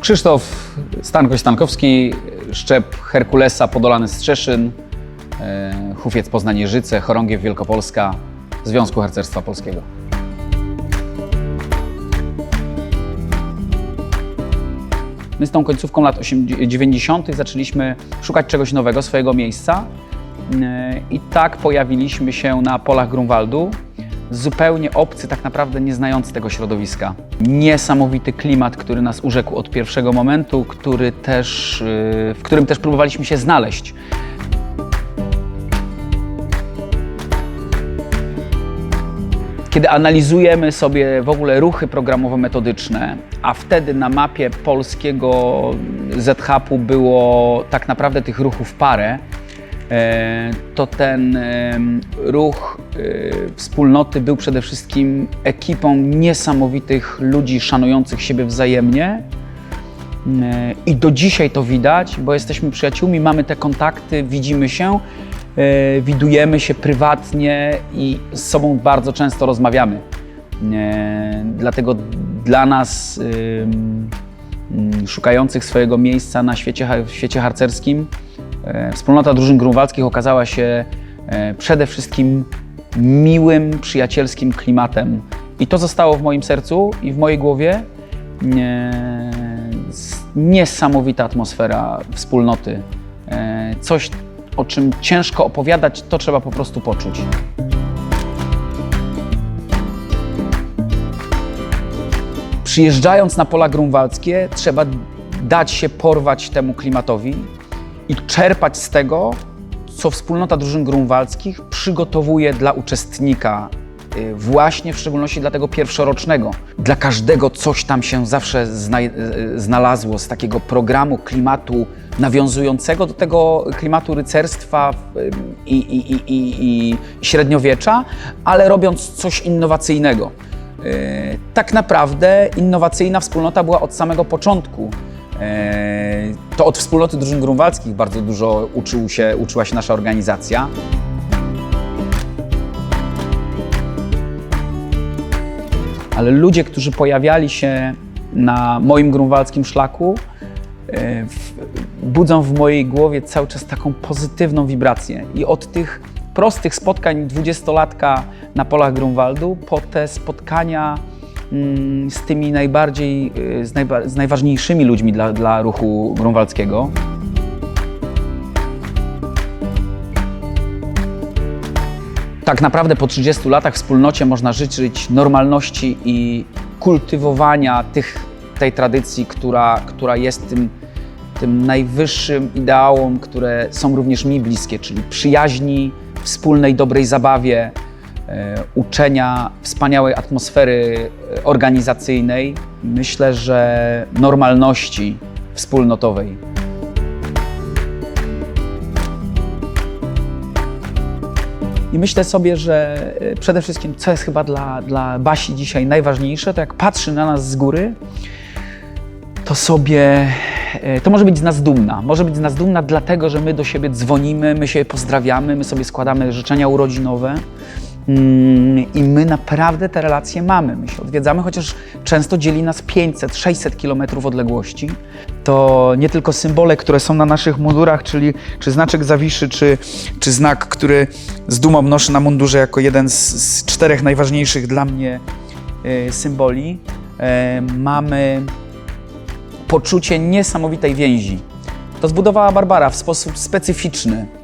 Krzysztof Stankoś-Stankowski, szczep Herkulesa Podolany Strzeszyn, e, Hufiec Poznań-Jeżyce, Chorągiew Wielkopolska, Związku Harcerstwa Polskiego. My z tą końcówką lat 80 90. zaczęliśmy szukać czegoś nowego, swojego miejsca. Yy, I tak pojawiliśmy się na polach Grunwaldu, zupełnie obcy, tak naprawdę nie znający tego środowiska. Niesamowity klimat, który nas urzekł od pierwszego momentu, który też, yy, w którym też próbowaliśmy się znaleźć. Kiedy analizujemy sobie w ogóle ruchy programowo-metodyczne, a wtedy na mapie polskiego ZHAP-u było tak naprawdę tych ruchów parę, e, to ten ruch wspólnoty był przede wszystkim ekipą niesamowitych ludzi szanujących siebie wzajemnie. E, I do dzisiaj to widać, bo jesteśmy przyjaciółmi, mamy te kontakty, widzimy się, e, widujemy się prywatnie i z sobą bardzo często rozmawiamy. Dlatego dla nas, szukających swojego miejsca na świecie, w świecie harcerskim, wspólnota drużyn grunwaldzkich okazała się przede wszystkim miłym, przyjacielskim klimatem. I to zostało w moim sercu i w mojej głowie. Niesamowita atmosfera wspólnoty. E, Coś, o czym ciężko opowiadać, to trzeba po prostu poczuć. Przyjeżdżając na pola grunwaldzkie, trzeba dać się porwać temu klimatowi i czerpać z tego, co wspólnota drużyn grunwaldzkich przygotowuje dla uczestnika, y, właśnie w szczególności dla tego pierwszorocznego. Dla każdego coś tam się zawsze znaj- y, znalazło z takiego programu klimatu nawiązującego do tego klimatu rycerstwa y, i, i, i, i, średniowiecza, ale robiąc coś innowacyjnego. Y, Tak naprawdę innowacyjna wspólnota była od samego początku. To od wspólnoty drużyn grunwaldzkich bardzo dużo uczył się, uczyła się nasza organizacja. Ale ludzie, którzy pojawiali się na moim grunwaldzkim szlaku, e, budzą w mojej głowie cały czas taką pozytywną wibrację. I od tych prostych spotkań dwudziestolatka na polach Grunwaldu, po te spotkania z tymi najbardziej, y, z, najba, z najważniejszymi ludźmi dla, dla ruchu grunwaldzkiego. Tak naprawdę po 30 latach wspólnocie można życzyć normalności i kultywowania tych, tej tradycji, która, która jest tym, tym najwyższym ideałom, które są również mi bliskie, czyli przyjaźni, wspólnej dobrej zabawie, uczenia wspaniałej atmosfery e, organizacyjnej. Myślę, że normalności wspólnotowej. I myślę sobie, że e, przede wszystkim, co jest chyba dla, dla Basi dzisiaj najważniejsze, to jak patrzy na nas z góry, to sobie, e, to może być z nas dumna. Może być z nas dumna dlatego, że my do siebie dzwonimy, my się pozdrawiamy, my sobie składamy życzenia urodzinowe. Mm, I my naprawdę te relacje mamy. My się odwiedzamy, chociaż często dzieli nas 500, 600 kilometrów odległości. To nie tylko symbole, które są na naszych mundurach, czyli czy znaczek zawiszy, czy, czy znak, który z dumą noszę na mundurze jako jeden z, z czterech najważniejszych dla mnie e, symboli. E, mamy poczucie niesamowitej więzi. To zbudowała Barbara w sposób specyficzny.